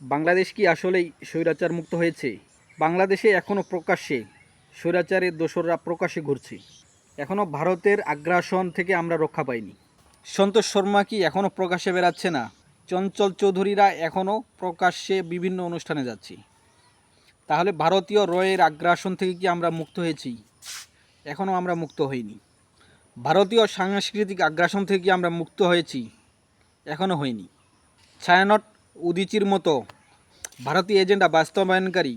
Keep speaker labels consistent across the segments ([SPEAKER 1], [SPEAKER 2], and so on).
[SPEAKER 1] বাংলাদেশ কি আসলেই স্বৈরাচার মুক্ত হয়েছে? বাংলাদেশে এখনও প্রকাশ্যে স্বৈরাচারের দোসররা প্রকাশ্যে ঘুরছে। এখনও ভারতের আগ্রাসন থেকে আমরা রক্ষা পাইনি। সন্তোষ শর্মা কি এখনও প্রকাশ্যে বেরাচ্ছে না? চঞ্চল চৌধুরীরা এখনও প্রকাশ্যে বিভিন্ন অনুষ্ঠানে যাচ্ছে। তাহলে ভারতীয় রয়ের আগ্রাসন থেকে কি আমরা মুক্ত হয়েছি? এখনও আমরা মুক্ত হইনি। ভারতীয় সাংস্কৃতিক আগ্রাসন থেকে কি আমরা মুক্ত হয়েছি? এখনও হয়নি ছায়ানট উদিচির মতো ভারতীয় এজেন্ডা বাস্তবায়নকারী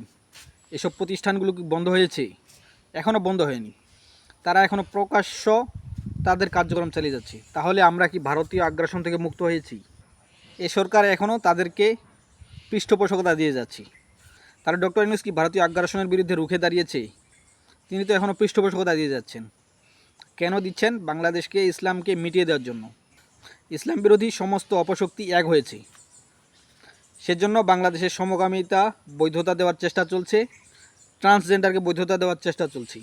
[SPEAKER 1] এসব প্রতিষ্ঠানগুলো বন্ধ হয়েছে? এখনও বন্ধ হয়নি। তারা এখনও প্রকাশ্য তাদের কার্যক্রম চালিয়ে যাচ্ছে। তাহলে আমরা কি ভারতীয় আগ্রাসন থেকে মুক্ত হয়েছি? এ সরকার এখনও তাদেরকে পৃষ্ঠপোষকতা দিয়ে যাচ্ছে। তারা ডক্টর ইউনুস কি ভারতীয় আগ্রাসনের বিরুদ্ধে রুখে দাঁড়িয়েছে? তিনি তো এখনও পৃষ্ঠপোষকতা দিয়ে যাচ্ছেন। কেন দিচ্ছেন? বাংলাদেশকে ইসলামকে মিটিয়ে দেওয়ার জন্য। ইসলাম বিরোধী সমস্ত অপশক্তি এক হয়েছে। সেজন্য বাংলাদেশের সমকামিতা বৈধতা দেওয়ার চেষ্টা চলছে ট্রান্সজেন্ডারকে বৈধতা দেওয়ার চেষ্টা চলছে,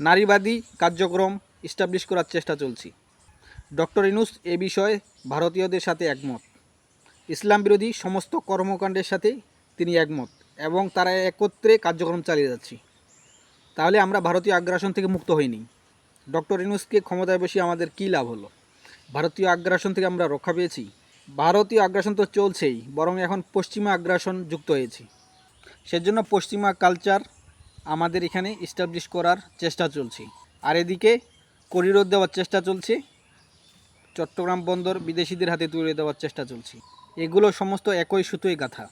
[SPEAKER 1] নারীবাদী কার্যক্রম ইস্টাবলিশ করার চেষ্টা চলছে। ডক্টর ইনুস, এ বিষয়ে ভারতীয়দের সাথে একমত। ইসলাম বিরোধী সমস্ত কর্মকাণ্ডের সাথে তিনি একমত এবং তারা একত্রে কার্যক্রম চালিয়ে যাচ্ছে। তাহলে আমরা ভারতীয় আগ্রাসন থেকে মুক্ত হইনি। ডক্টর ইনুসকে ক্ষমতায় বসিয়ে আমাদের কী লাভ হলো? ভারতীয় আগ্রাসন থেকে আমরা রক্ষা পেয়েছি। ভারতীয় আগ্রাসন তো চলছেই, বরং এখন পশ্চিমা আগ্রাসন যুক্ত হয়েছে। সেজন্য পশ্চিমা কালচার আমাদের এখানে ইস্টাবলিশ করার চেষ্টা চলছে। আর এদিকে করিডোর দেওয়ার চেষ্টা চলছে, চট্টগ্রাম বন্দর বিদেশিদের হাতে তুলে দেওয়ার চেষ্টা চলছে। এগুলো সমস্ত একই সুতোয় গাথা।